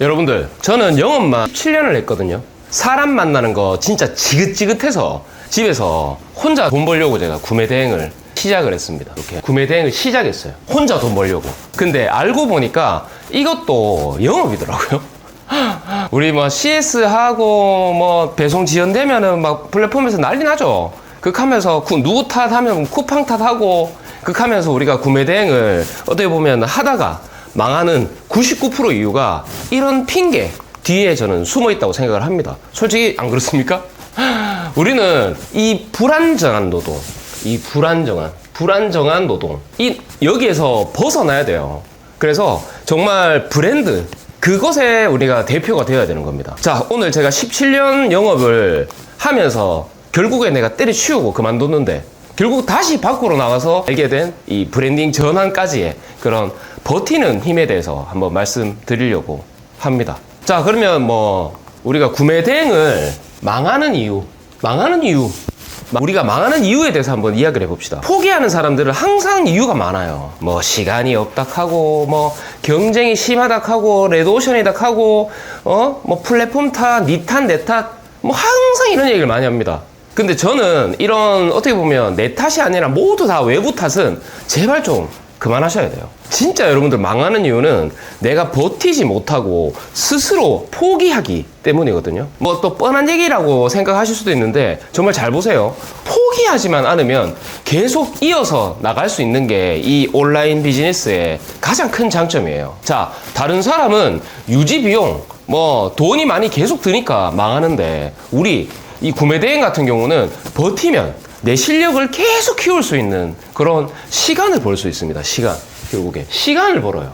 여러분들, 저는 영업만 17년을 했거든요. 사람 만나는 거 진짜 지긋지긋해서 집에서 혼자 돈 벌려고 제가 구매 대행을 시작을 했습니다. 이렇게 구매 대행을 시작했어요. 혼자 돈 벌려고. 근데 알고 보니까 이것도 영업이더라고요. 우리 뭐 CS 하고 뭐 배송 지연되면은 막 플랫폼에서 난리 나죠. 극하면서 구- 누구 탓하면 쿠팡 탓하고 극하면서 우리가 구매 대행을 어떻게 보면 하다가 망하는 99% 이유가 이런 핑계 뒤에 저는 숨어 있다고 생각을 합니다. 솔직히 안 그렇습니까? 우리는 이 불안정한 노동, 이 불안정한, 불안정한 노동, 이, 여기에서 벗어나야 돼요. 그래서 정말 브랜드, 그것에 우리가 대표가 되어야 되는 겁니다. 자, 오늘 제가 17년 영업을 하면서 결국에 내가 때려치우고 그만뒀는데 결국 다시 밖으로 나와서 알게 된 이 브랜딩 전환까지의 그런 버티는 힘에 대해서 한번 말씀드리려고 합니다. 자, 그러면 뭐 우리가 구매 대행을 망하는 이유, 망하는 이유, 우리가 망하는 이유에 대해서 한번 이야기를 해봅시다. 포기하는 사람들은 항상 이유가 많아요. 뭐 시간이 없다 하고, 뭐 경쟁이 심하다 하고, 레드오션이다 하고, 어, 뭐 플랫폼 탓, 니 탓, 내 탓, 뭐 항상 이런 얘기를 많이 합니다. 근데 저는 이런 어떻게 보면 내 탓이 아니라 모두 다 외부 탓은 제발 좀 그만하셔야 돼요. 진짜 여러분들 망하는 이유는 내가 버티지 못하고 스스로 포기하기 때문이거든요. 뭐 또 뻔한 얘기라고 생각하실 수도 있는데 정말 잘 보세요. 포기하지만 않으면 계속 이어서 나갈 수 있는 게 이 온라인 비즈니스의 가장 큰 장점이에요. 자, 다른 사람은 유지 비용, 뭐 돈이 많이 계속 드니까 망하는데 우리 이 구매 대행 같은 경우는 버티면 내 실력을 계속 키울 수 있는 그런 시간을 벌 수 있습니다. 시간. 결국에. 시간을 벌어요.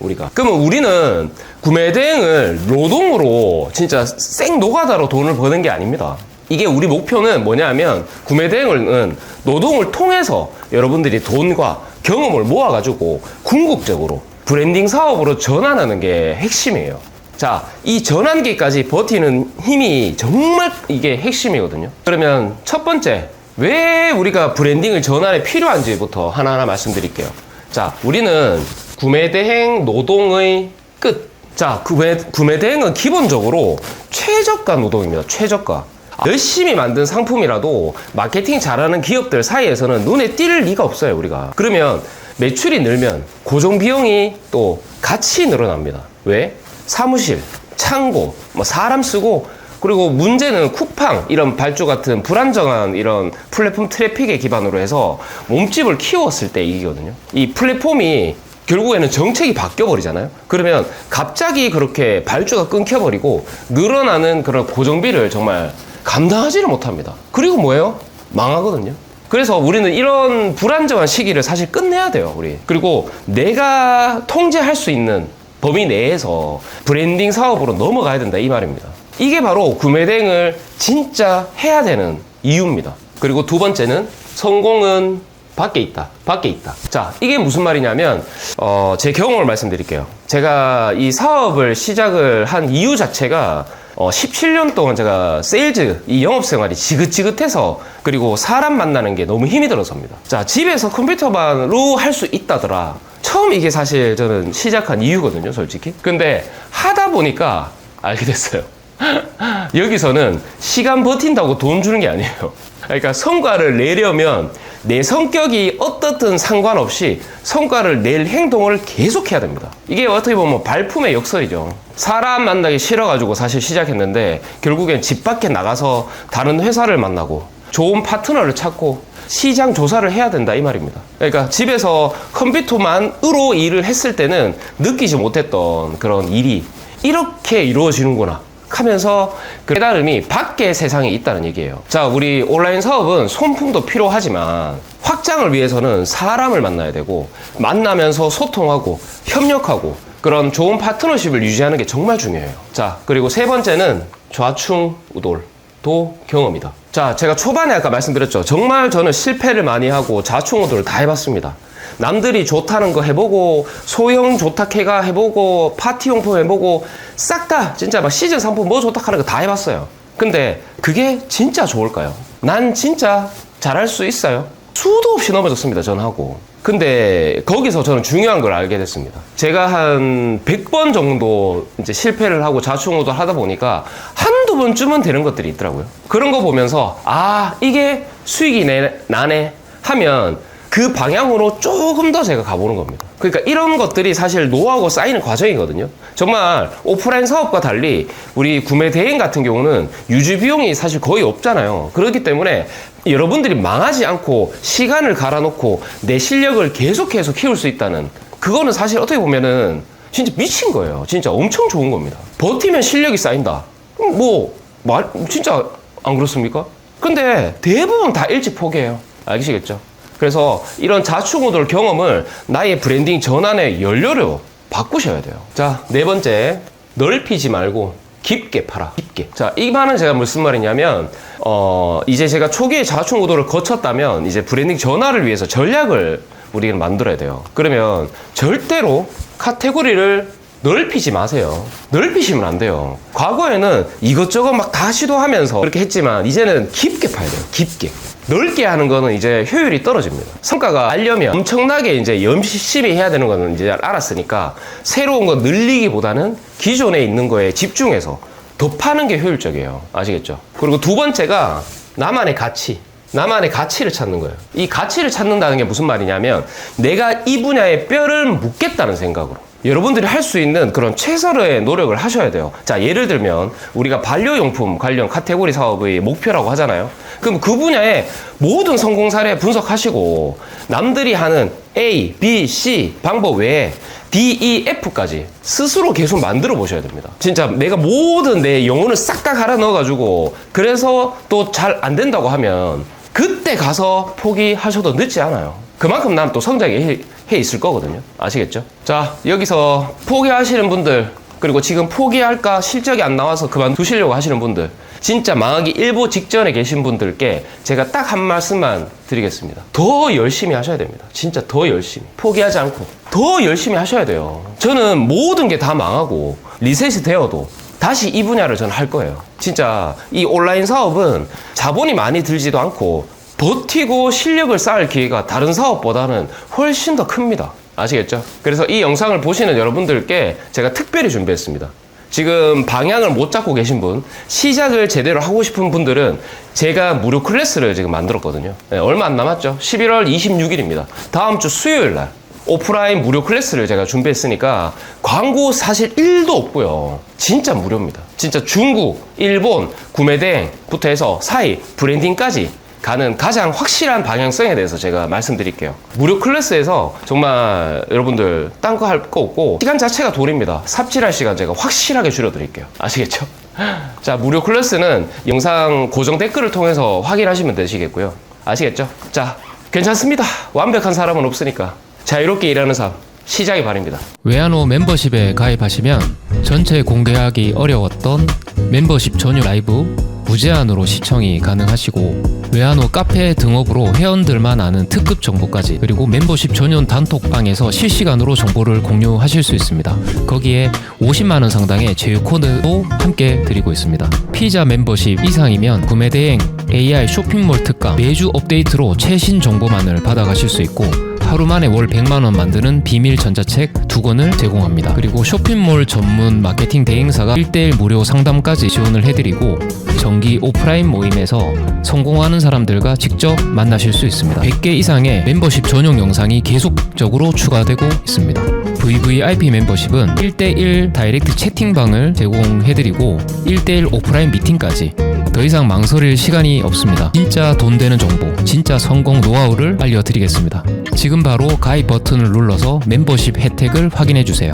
우리가. 그러면 우리는 구매 대행을 노동으로 진짜 생 노가다로 돈을 버는 게 아닙니다. 이게 우리 목표는 뭐냐면 구매 대행은 노동을 통해서 여러분들이 돈과 경험을 모아가지고 궁극적으로 브랜딩 사업으로 전환하는 게 핵심이에요. 자, 이 전환기까지 버티는 힘이 정말 이게 핵심이거든요. 그러면 첫 번째, 왜 우리가 브랜딩을 전환에 필요한지부터 하나하나 말씀드릴게요. 자, 우리는 구매 대행 노동의 끝. 자, 구매, 구매 대행은 기본적으로 최저가 노동입니다. 최저가. 열심히 만든 상품이라도 마케팅 잘하는 기업들 사이에서는 눈에 띌 리가 없어요, 우리가. 그러면 매출이 늘면 고정 비용이 또 같이 늘어납니다. 왜? 사무실, 창고, 뭐 사람 쓰고 그리고 문제는 쿠팡 이런 발주 같은 불안정한 이런 플랫폼 트래픽에 기반으로 해서 몸집을 키웠을 때 이기거든요. 이 플랫폼이 결국에는 정책이 바뀌어 버리잖아요. 그러면 갑자기 그렇게 발주가 끊겨 버리고 늘어나는 그런 고정비를 정말 감당하지를 못합니다. 그리고 뭐예요? 망하거든요. 그래서 우리는 이런 불안정한 시기를 사실 끝내야 돼요, 우리. 그리고 내가 통제할 수 있는 범위 내에서 브랜딩 사업으로 넘어가야 된다, 이 말입니다. 이게 바로 구매 대행을 진짜 해야 되는 이유입니다. 그리고 두 번째는 성공은 밖에 있다. 밖에 있다. 자, 이게 무슨 말이냐면, 어, 제 경험을 말씀드릴게요. 제가 이 사업을 시작을 한 이유 자체가 어, 17년 동안 제가 세일즈, 이 영업 생활이 지긋지긋해서 그리고 사람 만나는 게 너무 힘이 들어서입니다. 자, 집에서 컴퓨터만으로 할 수 있다더라. 처음 이게 사실 저는 시작한 이유거든요, 솔직히. 근데 하다 보니까 알게 됐어요. 여기서는 시간 버틴다고 돈 주는 게 아니에요. 그러니까 성과를 내려면 내 성격이 어떻든 상관없이 성과를 낼 행동을 계속해야 됩니다. 이게 어떻게 보면 발품의 역설이죠. 사람 만나기 싫어가지고 사실 시작했는데 결국엔 집 밖에 나가서 다른 회사를 만나고 좋은 파트너를 찾고 시장 조사를 해야 된다 이 말입니다. 그러니까 집에서 컴퓨터만으로 일을 했을 때는 느끼지 못했던 그런 일이 이렇게 이루어지는구나. 하면서 그 깨달음이 밖의 세상에 있다는 얘기예요. 자, 우리 온라인 사업은 손품도 필요하지만 확장을 위해서는 사람을 만나야 되고 만나면서 소통하고 협력하고 그런 좋은 파트너십을 유지하는 게 정말 중요해요. 자, 그리고 세 번째는 좌충 우돌. 도 경험이다. 자, 제가 초반에 아까 말씀드렸죠. 정말 저는 실패를 많이 하고 좌충우돌을 다 해봤습니다. 남들이 좋다는 거 해보고 소형 조탁해가 해보고 파티용품 해보고 싹 다 진짜 막 시즌 상품 뭐 좋다 하는 거 다 해봤어요. 근데 그게 진짜 좋을까요? 난 진짜 잘할 수 있어요. 수도 없이 넘어졌습니다. 전하고 근데 거기서 저는 중요한 걸 알게 됐습니다. 제가 한 100번 정도 이제 실패를 하고 자충우돌 하다 보니까 한두 번쯤은 되는 것들이 있더라고요. 그런 거 보면서 아, 이게 수익이 내, 나네 하면 그 방향으로 조금 더 제가 가보는 겁니다. 그러니까 이런 것들이 사실 노하우가 쌓이는 과정이거든요. 정말 오프라인 사업과 달리 우리 구매 대행 같은 경우는 유지 비용이 사실 거의 없잖아요. 그렇기 때문에 여러분들이 망하지 않고 시간을 갈아놓고 내 실력을 계속해서 키울 수 있다는 그거는 사실 어떻게 보면은 진짜 미친 거예요. 진짜 엄청 좋은 겁니다. 버티면 실력이 쌓인다. 음, 뭐, 말, 진짜 안 그렇습니까? 근데 대부분 다 일찍 포기해요. 알겠시겠죠? 그래서 이런 자충우돌 경험을 나의 브랜딩 전환의 연료로 바꾸셔야 돼요. 자, 네 번째. 넓히지 말고 깊게 팔아. 깊게. 자, 이 말은 제가 무슨 말이냐면, 어, 이제 제가 초기에 자충우돌을 거쳤다면, 이제 브랜딩 전환을 위해서 전략을 우리는 만들어야 돼요. 그러면 절대로 카테고리를 넓히지 마세요. 넓히시면 안 돼요. 과거에는 이것저것 막 다 시도하면서 그렇게 했지만 이제는 깊게 파야 돼요. 깊게. 넓게 하는 거는 이제 효율이 떨어집니다. 성과가 알려면 엄청나게 이제 열심히 해야 되는 거는 이제 알았으니까 새로운 거 늘리기보다는 기존에 있는 거에 집중해서 더 파는 게 효율적이에요. 아시겠죠? 그리고 두 번째가 나만의 가치. 나만의 가치를 찾는 거예요. 이 가치를 찾는다는 게 무슨 말이냐면 내가 이 분야에 뼈를 묻겠다는 생각으로. 여러분들이 할 수 있는 그런 최선의 노력을 하셔야 돼요. 자, 예를 들면 우리가 반려용품 관련 카테고리 사업의 목표라고 하잖아요. 그럼 그 분야의 모든 성공 사례 분석하시고 남들이 하는 A, B, C 방법 외에 D, E, F까지 스스로 계속 만들어 보셔야 됩니다. 진짜 내가 모든 내 영혼을 싹 다 갈아 넣어가지고 그래서 또 잘 안 된다고 하면 그때 가서 포기하셔도 늦지 않아요. 그만큼 난 또 성장이 해, 해 있을 거거든요. 아시겠죠? 자, 여기서 포기하시는 분들, 그리고 지금 포기할까 실적이 안 나와서 그만두시려고 하시는 분들, 진짜 망하기 일보 직전에 계신 분들께 제가 딱 한 말씀만 드리겠습니다. 더 열심히 하셔야 됩니다. 진짜 더 열심히. 포기하지 않고. 더 열심히 하셔야 돼요. 저는 모든 게 다 망하고 리셋이 되어도 다시 이 분야를 저는 할 거예요. 진짜 이 온라인 사업은 자본이 많이 들지도 않고 버티고 실력을 쌓을 기회가 다른 사업보다는 훨씬 더 큽니다. 아시겠죠? 그래서 이 영상을 보시는 여러분들께 제가 특별히 준비했습니다. 지금 방향을 못 잡고 계신 분, 시작을 제대로 하고 싶은 분들은 제가 무료 클래스를 지금 만들었거든요. 네, 얼마 안 남았죠? 11월 26일입니다. 다음 주 수요일 날. 오프라인 무료 클래스를 제가 준비했으니까 광고 사실 1도 없고요. 진짜 무료입니다. 진짜 중국, 일본, 구매대행부터 해서 사이, 브랜딩까지 가는 가장 확실한 방향성에 대해서 제가 말씀드릴게요. 무료 클래스에서 정말 여러분들 딴 거 할거 없고 시간 자체가 돈입니다. 삽질할 시간 제가 확실하게 줄여드릴게요. 아시겠죠? 자, 무료 클래스는 영상 고정 댓글을 통해서 확인하시면 되시겠고요. 아시겠죠? 자, 괜찮습니다. 완벽한 사람은 없으니까 자유롭게 일하는 삶 시작이 바랍니다. 외환호 멤버십에 가입하시면 전체 공개하기 어려웠던 멤버십 전용 라이브 무제한으로 시청이 가능하시고 외환호 카페 등업으로 회원들만 아는 특급 정보까지 그리고 멤버십 전용 단톡방에서 실시간으로 정보를 공유하실 수 있습니다. 거기에 50만원 상당의 제휴 코드도 함께 드리고 있습니다. 피자 멤버십 이상이면 구매 대행 AI 쇼핑몰 특가 매주 업데이트로 최신 정보만을 받아가실 수 있고 하루 만에 월 100만 원 만드는 비밀 전자책 두 권을 제공합니다. 그리고 쇼핑몰 전문 마케팅 대행사가 1대1 무료 상담까지 지원을 해드리고 정기 오프라인 모임에서 성공하는 사람들과 직접 만나실 수 있습니다. 100개 이상의 멤버십 전용 영상이 계속적으로 추가되고 있습니다. VVIP 멤버십은 1대1 다이렉트 채팅방을 제공해드리고 1대1 오프라인 미팅까지 더 이상 망설일 시간이 없습니다. 진짜 돈 되는 정보, 진짜 성공 노하우를 알려드리겠습니다. 지금 바로 가입 버튼을 눌러서 멤버십 혜택을 확인해 주세요.